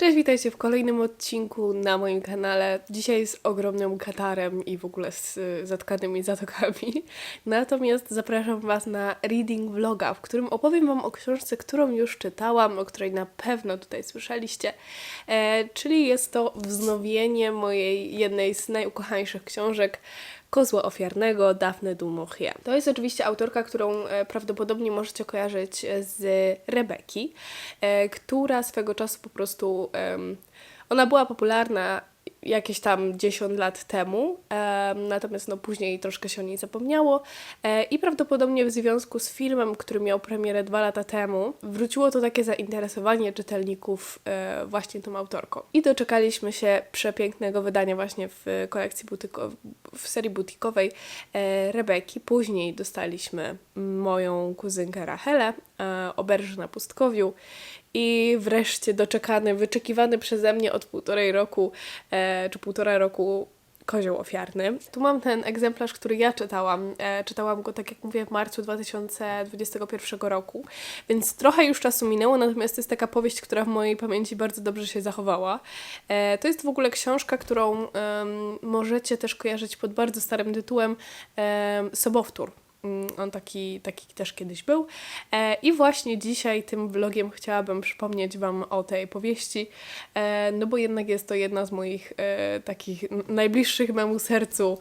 Cześć, witajcie w kolejnym odcinku na moim kanale. Dzisiaj z ogromnym katarem i w ogóle z y, zatkanymi zatokami. Natomiast zapraszam Was na reading vloga, w którym opowiem Wam o książce, którą już czytałam, o której na pewno tutaj słyszeliście. E, czyli jest to wznowienie mojej jednej z najukochańszych książek, Kozła Ofiarnego Daphne du. To jest oczywiście autorka, którą e, prawdopodobnie możecie kojarzyć e, z Rebeki, e, która swego czasu po prostu... ona była popularna jakieś tam 10 lat temu, em, natomiast no później troszkę się o niej zapomniało e, i prawdopodobnie w związku z filmem, który miał premierę dwa lata temu, wróciło to takie zainteresowanie czytelników e, właśnie tą autorką. I doczekaliśmy się przepięknego wydania właśnie w kolekcji butyko- w serii butikowej e, Rebeki. Później dostaliśmy moją kuzynkę Rachelę, e, Oberży na Pustkowiu i wreszcie doczekany, wyczekiwany przeze mnie od półtorej roku, e, czy półtora roku kozioł ofiarny. Tu mam ten egzemplarz, który ja czytałam. E, czytałam go, tak jak mówię, w marcu 2021 roku, więc trochę już czasu minęło, natomiast to jest taka powieść, która w mojej pamięci bardzo dobrze się zachowała. E, to jest w ogóle książka, którą em, możecie też kojarzyć pod bardzo starym tytułem em, Sobowtór. Mm, On taki, taki też kiedyś był. E, I właśnie dzisiaj tym vlogiem chciałabym przypomnieć Wam o tej powieści, e, no bo jednak jest to jedna z moich e, takich najbliższych memu sercu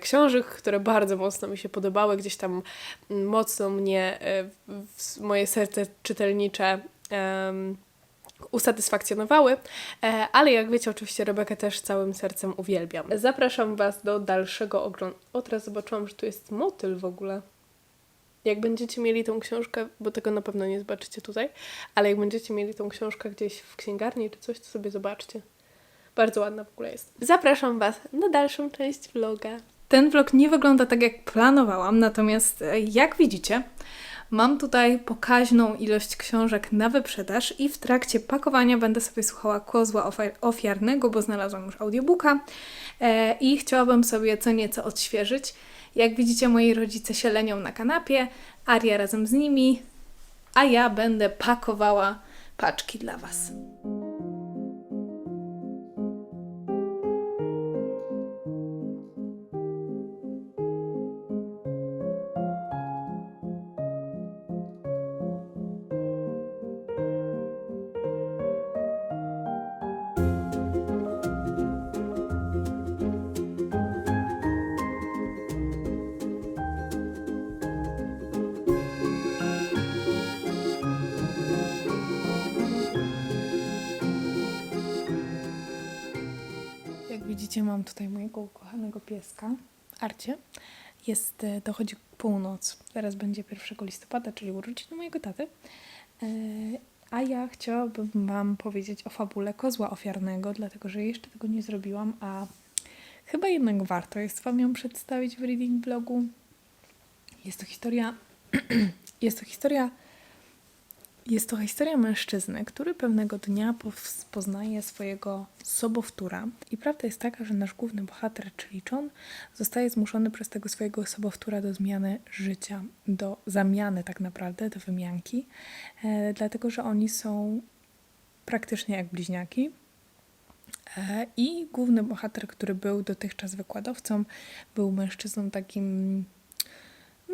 książek, które bardzo mocno mi się podobały, gdzieś tam mm, mocno mnie, moje serce czytelnicze usatysfakcjonowały, e, ale jak wiecie, oczywiście Rebekę też całym sercem uwielbiam. Zapraszam Was do dalszego oglądu. O, teraz zobaczyłam, że tu jest motyl w ogóle. Jak będziecie mieli tą książkę, bo tego na pewno nie zobaczycie tutaj, ale jak będziecie mieli tą książkę gdzieś w księgarni czy coś, to sobie zobaczcie. Bardzo ładna w ogóle jest. Zapraszam Was na dalszą część vloga. Ten vlog nie wygląda tak, jak planowałam, natomiast e, jak widzicie, mam tutaj pokaźną ilość książek na wyprzedaż i w trakcie pakowania będę sobie słuchała Kozła ofi- Ofiarnego, bo znalazłam już audiobooka e, i chciałabym sobie co nieco odświeżyć. Jak widzicie, moi rodzice się lenią na kanapie, Aria razem z nimi, a ja będę pakowała paczki dla Was. Tutaj mojego ukochanego pieska, Arcie. Jest, e, dochodzi północ. Teraz będzie 1 listopada, czyli urodziny mojego taty. E, A ja chciałabym Wam powiedzieć o fabule kozła ofiarnego, dlatego że jeszcze tego nie zrobiłam, a chyba jednak warto jest Wam ją przedstawić w reading blogu. Jest to historia. jest to historia jest to historia mężczyzny, który pewnego dnia poznaje swojego sobowtóra. I prawda jest taka, że nasz główny bohater, czyli John, zostaje zmuszony przez tego swojego sobowtóra do zmiany życia, do zamiany tak naprawdę, do wymianki, e, dlatego że oni są praktycznie jak bliźniaki. E, I główny bohater, który był dotychczas wykładowcą, był mężczyzną takim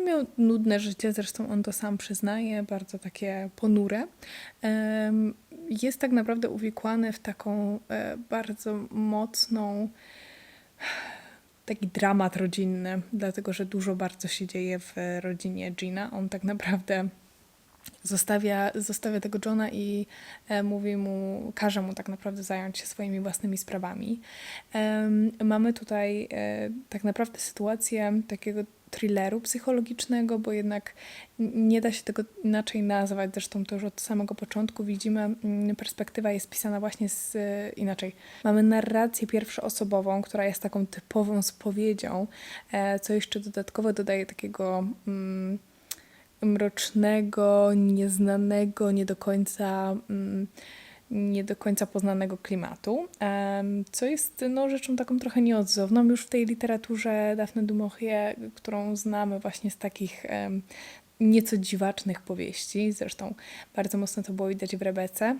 Miał nudne życie, zresztą on to sam przyznaje, bardzo takie ponure. Jest tak naprawdę uwikłany w taką e, bardzo mocną, taki dramat rodzinny, dlatego że dużo bardzo się dzieje w rodzinie Gina. On tak naprawdę zostawia, zostawia tego Johna i e, mówi mu, każe mu tak naprawdę zająć się swoimi własnymi sprawami. Mamy tutaj e, tak naprawdę sytuację takiego thrilleru psychologicznego, bo jednak nie da się tego inaczej nazwać. Zresztą to już od samego początku widzimy, mm, perspektywa jest pisana właśnie z e, inaczej. Mamy narrację pierwszoosobową, która jest taką typową spowiedzią, e, co jeszcze dodatkowo dodaje takiego. Mm, mrocznego, nieznanego, nie do końca, mm, nie do końca poznanego klimatu, co jest no, rzeczą taką trochę nieodzowną już w tej literaturze Daphne du którą znamy właśnie z takich nieco dziwacznych powieści. Zresztą bardzo mocno to było widać w Rebece.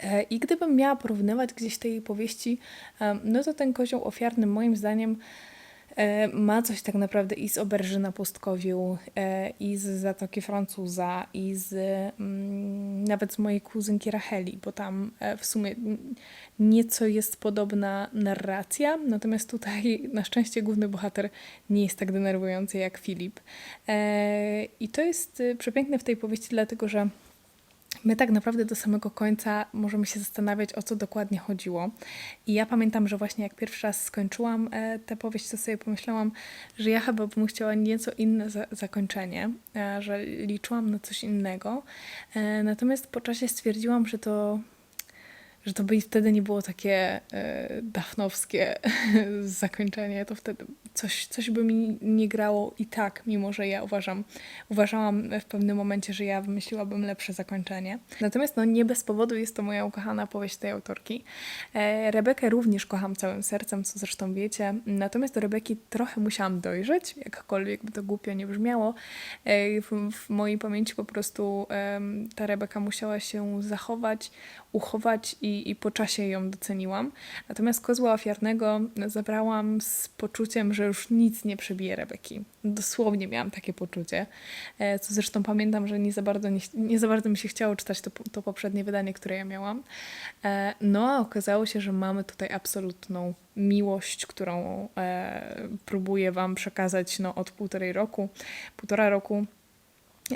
E, I gdybym miała porównywać gdzieś tej powieści, no to ten kozioł ofiarny moim zdaniem ma coś tak naprawdę i z Oberży na Pustkowiu, e, i z Zatoki Francuza, i z mm, nawet z mojej kuzynki Racheli, bo tam e, w sumie nieco jest podobna narracja, natomiast tutaj na szczęście główny bohater nie jest tak denerwujący jak Filip. E, I to jest e, przepiękne w tej powieści, dlatego że My tak naprawdę do samego końca możemy się zastanawiać, o co dokładnie chodziło. I ja pamiętam, że właśnie jak pierwszy raz skończyłam e, tę powieść, to sobie pomyślałam, że ja chyba bym chciała nieco inne za zakończenie, e, że liczyłam na coś innego. E, natomiast po czasie stwierdziłam, że to że to by wtedy nie było takie e, dafnowskie zakończenie, to wtedy coś, coś by mi nie grało i tak, mimo że ja uważam, uważałam w pewnym momencie, że ja wymyśliłabym lepsze zakończenie. Natomiast no, nie bez powodu jest to moja ukochana powieść tej autorki. E, Rebekę również kocham całym sercem, co zresztą wiecie, natomiast do Rebeki trochę musiałam dojrzeć, jakkolwiek by to głupio nie brzmiało. E, w, w mojej pamięci po prostu em, ta Rebeka musiała się zachować, uchować i, i po czasie ją doceniłam. Natomiast kozła ofiarnego zabrałam z poczuciem, że już nic nie przebije Rebeki. Dosłownie miałam takie poczucie, e, co zresztą pamiętam, że nie za bardzo, nie, nie za bardzo mi się chciało czytać to, to poprzednie wydanie, które ja miałam. E, No a okazało się, że mamy tutaj absolutną miłość, którą e, próbuję Wam przekazać no, od półtorej roku, półtora roku.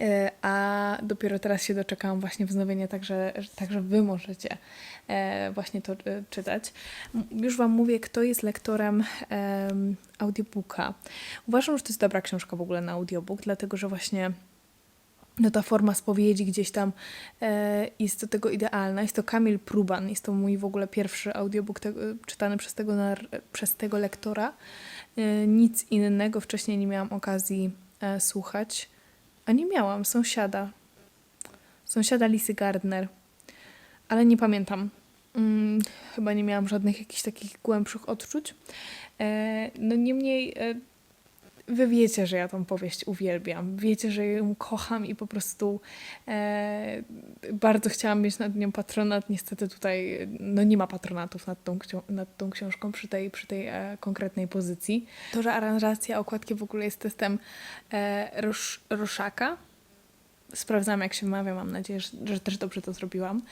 E, A dopiero teraz się doczekałam właśnie wznowienia, także, także Wy możecie e, właśnie to e, czytać. Już Wam mówię, kto jest lektorem em, audiobooka. Uważam, że to jest dobra książka w ogóle na audiobook, dlatego że właśnie no ta forma spowiedzi gdzieś tam e, jest do tego idealna. Jest to Kamil Pruban, jest to mój w ogóle pierwszy audiobook tego, czytany przez tego, przez tego lektora. E, nic innego wcześniej nie miałam okazji e, słuchać. A nie miałam, sąsiada. Sąsiada Lisy Gardner. Ale nie pamiętam. Mm, chyba nie miałam żadnych jakichś takich głębszych odczuć. E, no niemniej e, wy wiecie, że ja tą powieść uwielbiam. Wiecie, że ją kocham i po prostu e, bardzo chciałam mieć nad nią patronat. Niestety tutaj no nie ma patronatów nad tą, nad tą książką przy tej, przy tej e, konkretnej pozycji. To, że aranżacja okładki w ogóle jest testem e. Sprawdzam, jak się wymawia. Mam nadzieję, że, że też dobrze to zrobiłam.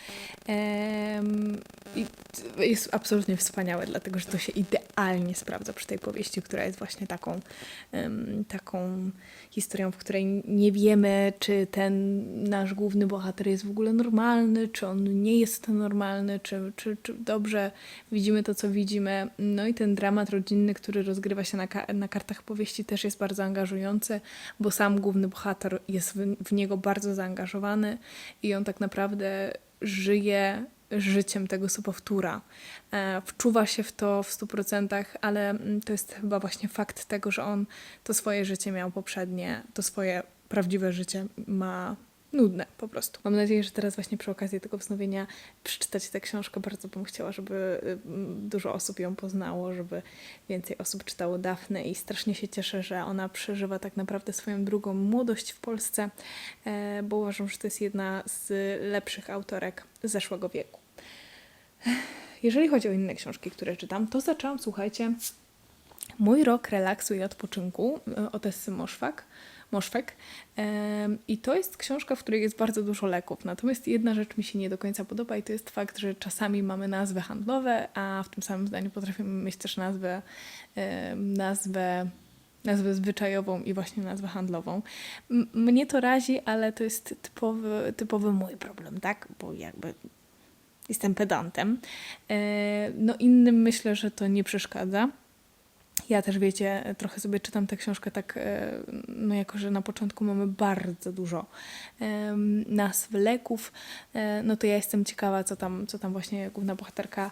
I jest absolutnie wspaniałe, dlatego że to się idealnie sprawdza przy tej powieści, która jest właśnie taką, taką historią, w której nie wiemy, czy ten nasz główny bohater jest w ogóle normalny, czy on nie jest normalny, czy, czy, czy dobrze widzimy to, co widzimy. No i ten dramat rodzinny, który rozgrywa się na, na kartach powieści, też jest bardzo angażujący, bo sam główny bohater jest w, w niego bardzo zaangażowany i on tak naprawdę żyje życiem tego sobowtóra. E, wczuwa się w to w 100%, ale mm, to jest chyba właśnie fakt tego, że on to swoje życie miał poprzednie, to swoje prawdziwe życie ma nudne po prostu. Mam nadzieję, że teraz właśnie przy okazji tego wznowienia przeczytać tę książkę. Bardzo bym chciała, żeby y, dużo osób ją poznało, żeby więcej osób czytało Dafnę i strasznie się cieszę, że ona przeżywa tak naprawdę swoją drugą młodość w Polsce, e, bo uważam, że to jest jedna z lepszych autorek zeszłego wieku. Jeżeli chodzi o inne książki, które czytam, to zaczęłam, słuchajcie, Mój rok relaksu i odpoczynku e, Odessy Moszwak. Moszwek. I to jest książka, w której jest bardzo dużo leków. Natomiast jedna rzecz mi się nie do końca podoba i to jest fakt, że czasami mamy nazwy handlowe, a w tym samym zdaniu potrafimy mieć też nazwę, nazwę nazwę zwyczajową i właśnie nazwę handlową. Mnie to razi, ale to jest typowy, typowy mój problem, tak? Bo jakby jestem pedantem. E, No innym myślę, że to nie przeszkadza. Ja też wiecie, trochę sobie czytam tę książkę tak, e, no jako że na początku mamy bardzo dużo nazw leków, e, no to ja jestem ciekawa, co tam, co tam właśnie główna bohaterka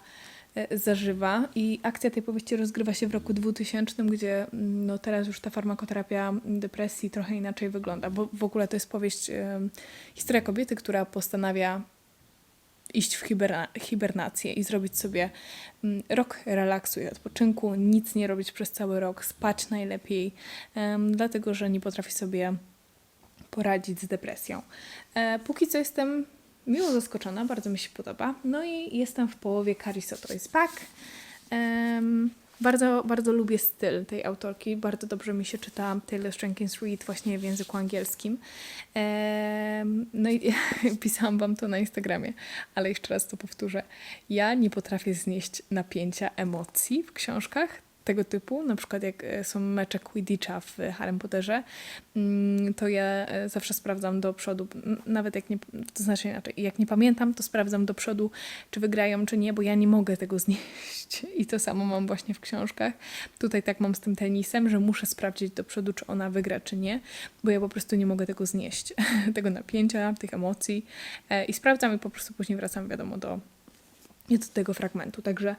e, zażywa. I akcja tej powieści rozgrywa się w roku 2000, gdzie mm, no teraz już ta farmakoterapia depresji trochę inaczej wygląda, bo w ogóle to jest powieść, historia kobiety, która postanawia iść w hiberna- hibernację i zrobić sobie mm, rok relaksu i odpoczynku, nic nie robić przez cały rok, spać najlepiej, dlatego że nie potrafi sobie poradzić z depresją. E, póki co jestem miło zaskoczona, bardzo mi się podoba. No i jestem w połowie Cariso to jest back. Em, bardzo, bardzo lubię styl tej autorki. Bardzo dobrze mi się czyta Taylor Jenkins Reid właśnie w języku angielskim. No i pisałam wam to na Instagramie, ale jeszcze raz to powtórzę. Ja nie potrafię znieść napięcia emocji w książkach tego typu, na przykład jak e, są mecze Quidditcha w Harry Potterze, mm, to ja e, zawsze sprawdzam do przodu, nawet jak nie, to znaczy inaczej, jak nie pamiętam, to sprawdzam do przodu, czy wygrają, czy nie, bo ja nie mogę tego znieść. I to samo mam właśnie w książkach. Tutaj tak mam z tym tenisem, że muszę sprawdzić do przodu, czy ona wygra, czy nie, bo ja po prostu nie mogę tego znieść, tego napięcia, tych emocji e, i sprawdzam i po prostu później wracam, wiadomo, do, do tego fragmentu. Także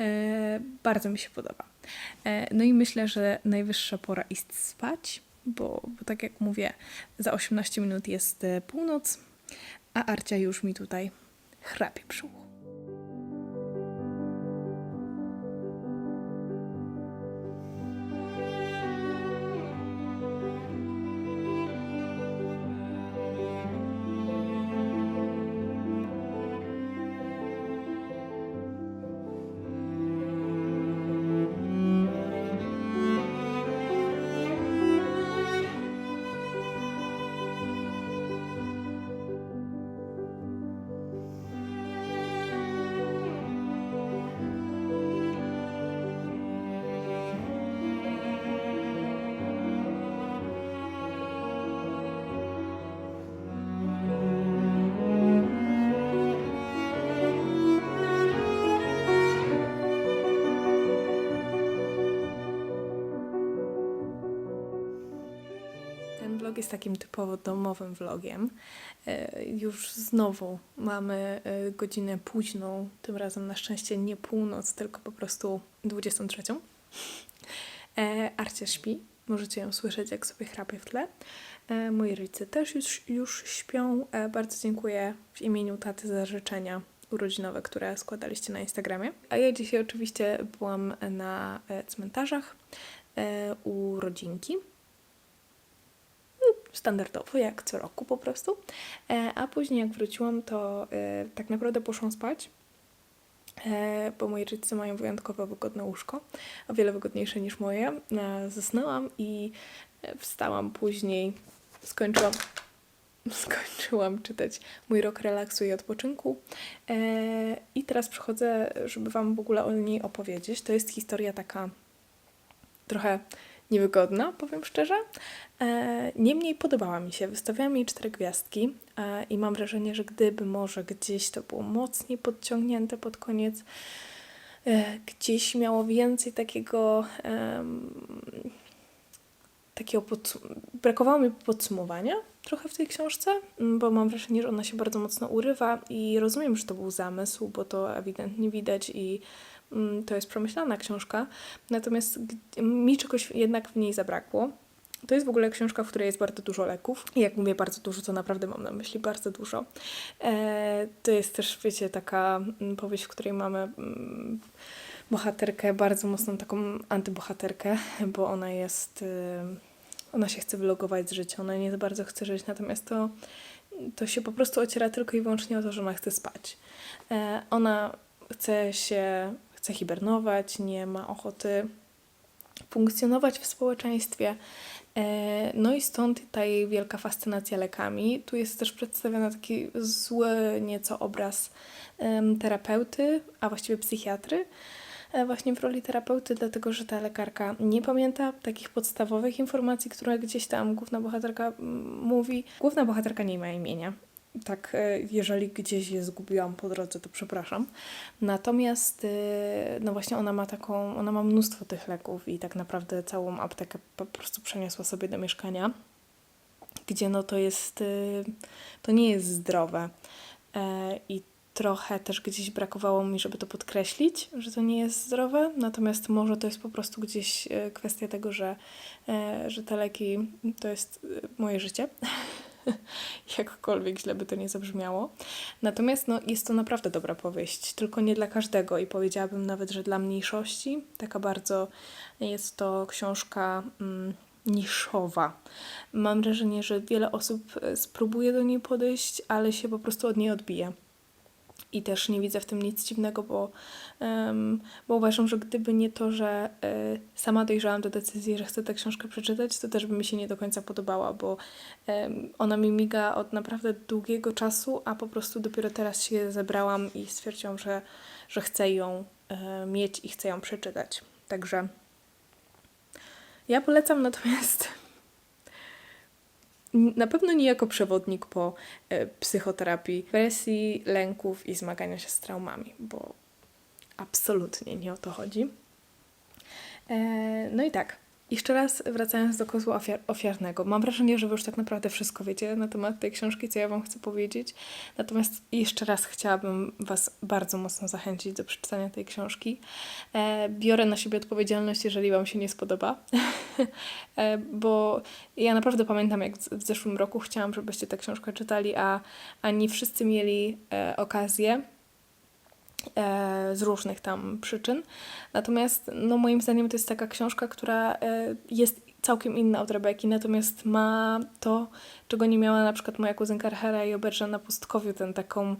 e, bardzo mi się podoba. E, no i myślę, że najwyższa pora iść spać, bo, bo tak jak mówię, za 18 minut jest e, północ, a Arcia już mi tutaj chrapie przy. Jest takim typowo domowym vlogiem. E, Już znowu mamy e, godzinę późną, tym razem na szczęście nie północ, tylko po prostu 23. E, Arcia śpi, możecie ją słyszeć, jak sobie chrapie w tle. Moi rodzice też już, już śpią. Bardzo dziękuję w imieniu taty za życzenia urodzinowe, które składaliście na Instagramie. A ja dzisiaj oczywiście byłam na cmentarzach u rodzinki standardowo, jak co roku po prostu. E, a później jak wróciłam, to e, tak naprawdę poszłam spać, e, bo moi rodzice mają wyjątkowo wygodne łóżko, o wiele wygodniejsze niż moje. Zasnęłam i wstałam później, skończyłam skończyłam czytać mój rok relaksu i odpoczynku. E, I teraz przychodzę, żeby Wam w ogóle o niej opowiedzieć. To jest historia taka trochę niewygodna, powiem szczerze. E, Niemniej podobała mi się. Wystawiałam jej cztery gwiazdki e, i mam wrażenie, że gdyby może gdzieś to było mocniej podciągnięte pod koniec, e, gdzieś miało więcej takiego. takiego podsum- brakowało mi podsumowania trochę w tej książce, bo mam wrażenie, że ona się bardzo mocno urywa i rozumiem, że to był zamysł, bo to ewidentnie widać i to jest przemyślana książka. Natomiast mi czegoś jednak w niej zabrakło. To jest w ogóle książka, w której jest bardzo dużo leków. Jak mówię bardzo dużo, to naprawdę mam na myśli bardzo dużo. E, to jest też, wiecie, taka mm, powieść, w której mamy mm, bohaterkę, bardzo mocną taką antybohaterkę, bo ona jest... Y, ona się chce wylogować z życia, ona nie bardzo chce żyć, natomiast to, to się po prostu ociera tylko i wyłącznie o to, że ona chce spać. E, ona chce się, chce hibernować, nie ma ochoty funkcjonować w społeczeństwie. E, No i stąd ta jej wielka fascynacja lekami. Tu jest też przedstawiony taki zły nieco obraz terapeuty, a właściwie psychiatry, e, właśnie w roli terapeuty, dlatego że ta lekarka nie pamięta takich podstawowych informacji, które gdzieś tam główna bohaterka mówi. Główna bohaterka nie ma imienia. Tak, e, jeżeli gdzieś je zgubiłam po drodze, to przepraszam. Natomiast, e, no właśnie, ona ma taką, ona ma mnóstwo tych leków i tak naprawdę całą aptekę po prostu przeniosła sobie do mieszkania, gdzie no to jest, e, to nie jest zdrowe. I trochę też gdzieś brakowało mi, żeby to podkreślić, że to nie jest zdrowe, natomiast może to jest po prostu gdzieś kwestia tego, że, że te leki to jest moje życie. Jakkolwiek źle by to nie zabrzmiało. Natomiast no, jest to naprawdę dobra powieść, tylko nie dla każdego i powiedziałabym nawet, że dla mniejszości. Taka bardzo jest to książka mm, niszowa. Mam wrażenie, że wiele osób e, spróbuje do niej podejść, ale się po prostu od niej odbije. I też nie widzę w tym nic dziwnego, bo, em, bo uważam, że gdyby nie to, że e, sama dojrzałam do decyzji, że chcę tę książkę przeczytać, to też by mi się nie do końca podobała, bo em, ona mi miga od naprawdę długiego czasu, a po prostu dopiero teraz się zebrałam i stwierdziłam, że, że chcę ją e, mieć i chcę ją przeczytać. Także ja polecam natomiast na pewno nie jako przewodnik po e, psychoterapii depresji, lęków i zmagania się z traumami, bo absolutnie nie o to chodzi. E, no i tak, jeszcze raz wracając do kozła ofiar- ofiarnego. Mam wrażenie, że wy już tak naprawdę wszystko wiecie na temat tej książki, co ja wam chcę powiedzieć. Natomiast jeszcze raz chciałabym was bardzo mocno zachęcić do przeczytania tej książki. E, biorę na siebie odpowiedzialność, jeżeli wam się nie spodoba. E, bo ja naprawdę pamiętam, jak w zeszłym roku chciałam, żebyście tę książkę czytali, a, a nie wszyscy mieli e, okazję z różnych tam przyczyn. Natomiast no, moim zdaniem to jest taka książka, która e, jest całkiem inna od Rebeki, natomiast ma to, czego nie miała na przykład moja kuzynka Hera i Oberża na pustkowiu, ten taką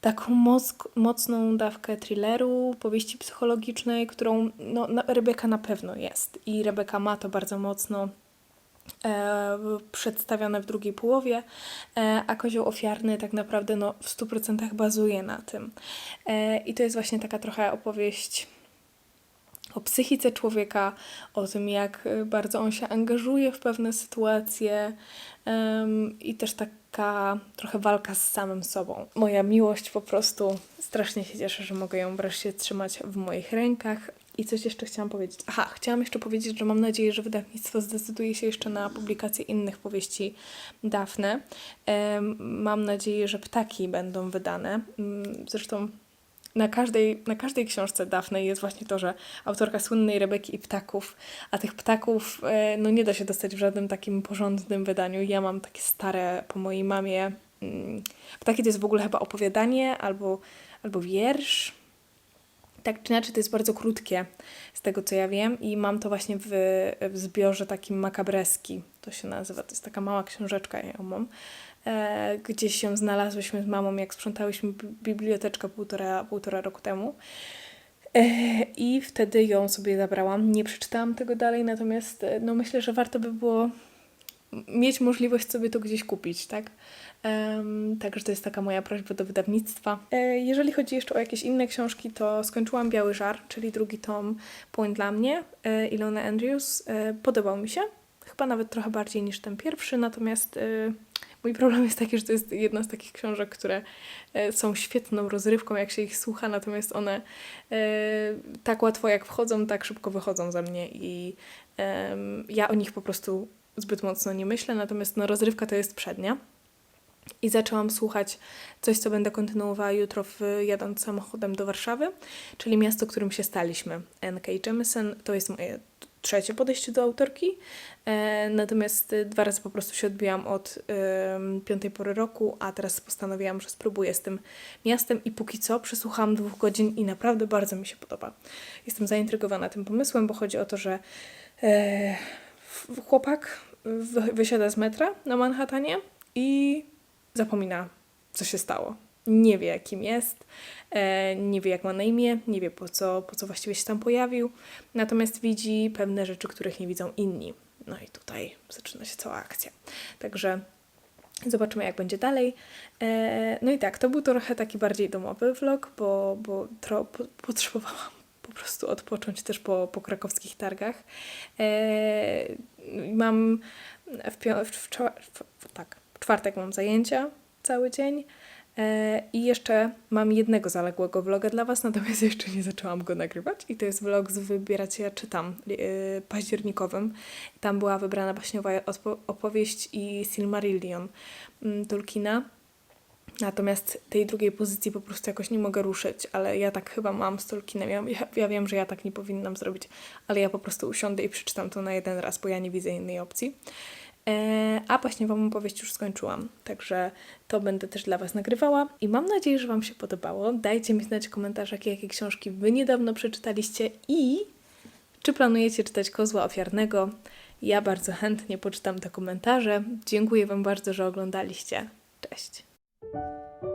taką moc, mocną dawkę thrilleru, powieści psychologicznej, którą no, Rebeka na pewno jest. I Rebeka ma to bardzo mocno e, przedstawione w drugiej połowie, e, a Kozioł Ofiarny tak naprawdę no, w 100% bazuje na tym. E, I to jest właśnie taka trochę opowieść o psychice człowieka, o tym, jak bardzo on się angażuje w pewne sytuacje i też taka trochę walka z samym sobą. Moja miłość po prostu strasznie się cieszę, że mogę ją wreszcie trzymać w moich rękach. I coś jeszcze chciałam powiedzieć. Aha, chciałam jeszcze powiedzieć, że mam nadzieję, że wydawnictwo zdecyduje się jeszcze na publikację innych powieści Dafne. Mam nadzieję, że ptaki będą wydane. Mm, Zresztą na każdej, na każdej książce Dafne jest właśnie to, że autorka słynnej Rebeki i ptaków, a tych ptaków e, no nie da się dostać w żadnym takim porządnym wydaniu. Ja mam takie stare po mojej mamie. mm, Ptaki to jest w ogóle chyba opowiadanie albo, albo wiersz. Tak czy inaczej, to jest bardzo krótkie, z tego co ja wiem, i mam to właśnie w, w zbiorze takim makabreski, to się nazywa. To jest taka mała książeczka, ja ją mam. E, ją znalazłyśmy z mamą, jak sprzątałyśmy bi- biblioteczkę półtora, półtora roku temu. E, I wtedy ją sobie zabrałam. Nie przeczytałam tego dalej, natomiast e, no myślę, że warto by było mieć możliwość sobie to gdzieś kupić, tak? Em, także to jest taka moja prośba do wydawnictwa. E, jeżeli chodzi jeszcze o jakieś inne książki, to skończyłam Biały Żar, czyli drugi tom Point dla mnie, e, Ilona Andrews. E, podobał mi się, chyba nawet trochę bardziej niż ten pierwszy, natomiast e, mój problem jest taki, że to jest jedna z takich książek, które e, są świetną rozrywką, jak się ich słucha, natomiast one e, tak łatwo jak wchodzą, tak szybko wychodzą ze mnie i em, ja o nich po prostu zbyt mocno nie myślę, natomiast no, rozrywka to jest przednia. I zaczęłam słuchać coś, co będę kontynuowała jutro, w, jadąc samochodem do Warszawy, czyli miasto, którym się staliśmy. N.K. Jemisin to jest moje trzecie podejście do autorki, e, natomiast e, dwa razy po prostu się odbiłam od em, piątej pory roku, a teraz postanowiłam, że spróbuję z tym miastem i póki co przesłuchałam dwóch godzin i naprawdę bardzo mi się podoba. Jestem zaintrygowana tym pomysłem, bo chodzi o to, że e, chłopak wysiada z metra na Manhattanie i zapomina, co się stało. Nie wie, kim jest, e, nie wie, jak ma na imię, nie wie, po co, po co właściwie się tam pojawił, natomiast widzi pewne rzeczy, których nie widzą inni. No i tutaj zaczyna się cała akcja. Także zobaczymy, jak będzie dalej. E, no i tak, to był trochę taki bardziej domowy vlog, bo, bo tro, po, potrzebowałam po prostu odpocząć też po, po krakowskich targach. E, mam w, pio- w, w, tak, w czwartek mam zajęcia cały dzień. E, I jeszcze mam jednego zaległego vloga dla Was, natomiast jeszcze nie zaczęłam go nagrywać. I to jest vlog z Wybierać Ja Czytam e, październikowym. Tam była wybrana baśniowa opowieść i Silmarillion mm, Tolkiena. Natomiast tej drugiej pozycji po prostu jakoś nie mogę ruszyć, ale ja tak chyba mam z Tolkienem. Ja, ja, wiem, że ja tak nie powinnam zrobić, ale ja po prostu usiądę i przeczytam to na jeden raz, bo ja nie widzę innej opcji. E, a właśnie Wam opowieść już skończyłam, także to będę też dla Was nagrywała i mam nadzieję, że Wam się podobało. Dajcie mi znać w komentarzach, jakie książki Wy niedawno przeczytaliście i czy planujecie czytać Kozła Ofiarnego. Ja bardzo chętnie poczytam te komentarze. Dziękuję Wam bardzo, że oglądaliście. Cześć. Thank you.